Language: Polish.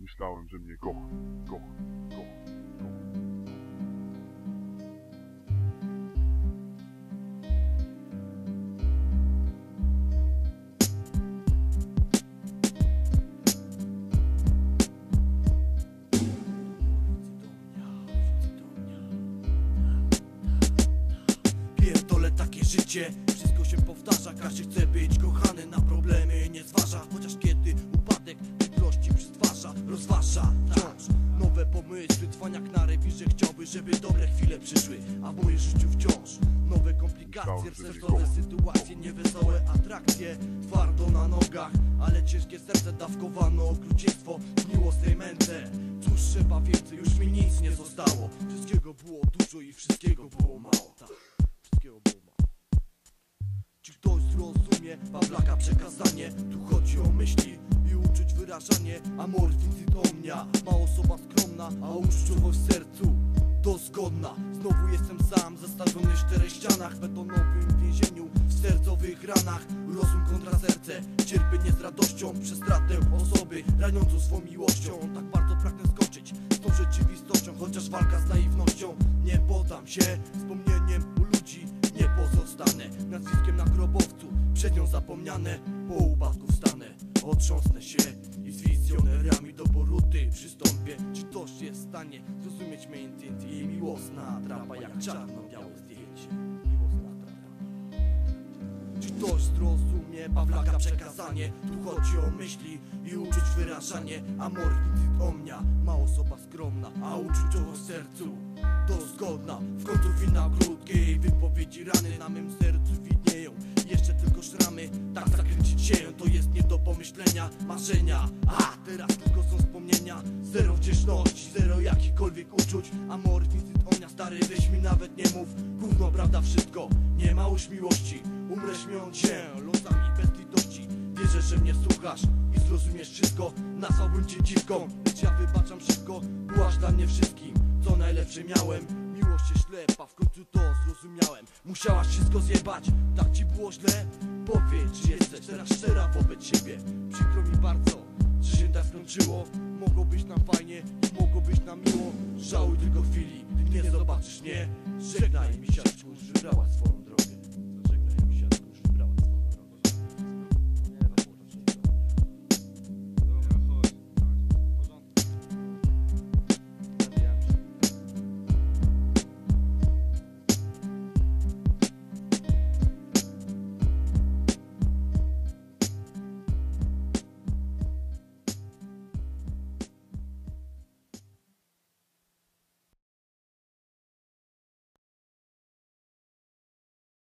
Myślałem, że mnie kocha, kocha, kocha, takie życie, wszystko się powtarza. Każdy chce być kochany, na problemy nie zważa. Chociaż kiedy upadek żeby dobre chwile przyszły A w moim życiu wciąż nowe komplikacje Sercowe sytuacje, niewesołe atrakcje Twardo na nogach, ale ciężkie serce Dawkowano okrucieństwo w miłosnej męce. Cóż trzeba więcej, już mi nic nie zostało. Wszystkiego było dużo i wszystkiego było mało. Tak. Wszystkiego było mało. Czy ktoś zrozumie Pawlaka przekazanie? Tu chodzi o myśli i uczuć wyrażanie. Amor omnia Ma osoba skromna, a uczuciowość w sercu Dozgodna Znowu jestem sam, zastawiony w czterech ścianach W betonowym więzieniu, w sercowych ranach. Rozum kontra serce, cierpienie z radością Przez stratę osoby, raniącą swą miłością. Tak bardzo pragnę skoczyć z tą rzeczywistością Chociaż walka z naiwnością. Nie poddam się wspomnieniem u ludzi nie pozostanę Nazwiskiem na grobowcu, przed nią zapomniane Po upadku wstanę, otrząsnę się miłosna drapa jak czarno-białe zdjęcie. Miłosna drapa czy ktoś zrozumie Pawlaka przekazanie? Tu chodzi o myśli i uczuć wyrażanie Amor wincit omnia Ma osoba skromna, a uczuciowo sercu. Dozgodna W końcu finał krótkiej wypowiedzi. Rany na mym sercu widnieją. Jeszcze tylko szramy Tak zakręcić się. To jest nie do pomyślenia Marzenia, a teraz tylko są wspomnienia. Zero wdzięczności, zero jakichkolwiek uczuć. Amor wincit omnia Stary weź mi nawet nie mów. Gówno prawda wszystko, nie ma już miłości. Umrę śmiejąc się. Losami bez litości. Wierzę, że mnie słuchasz i zrozumiesz wszystko. Nazwałbym cię dziwką, lecz ja wybaczam szybko Byłaś dla mnie wszystkim, co najlepsze miałem. Miłość jest ślepa, w końcu to zrozumiałem. Musiałaś wszystko zjebać, tak ci było źle? Powiedz, czy jesteś teraz szczera wobec siebie. Przykro mi bardzo, że się tak skończyło. Mogło być nam fajnie mogło być nam miło Żałuj tylko chwili, gdy nie zobaczysz mnie. Żegnaj mi siaczku, że wybrała swoją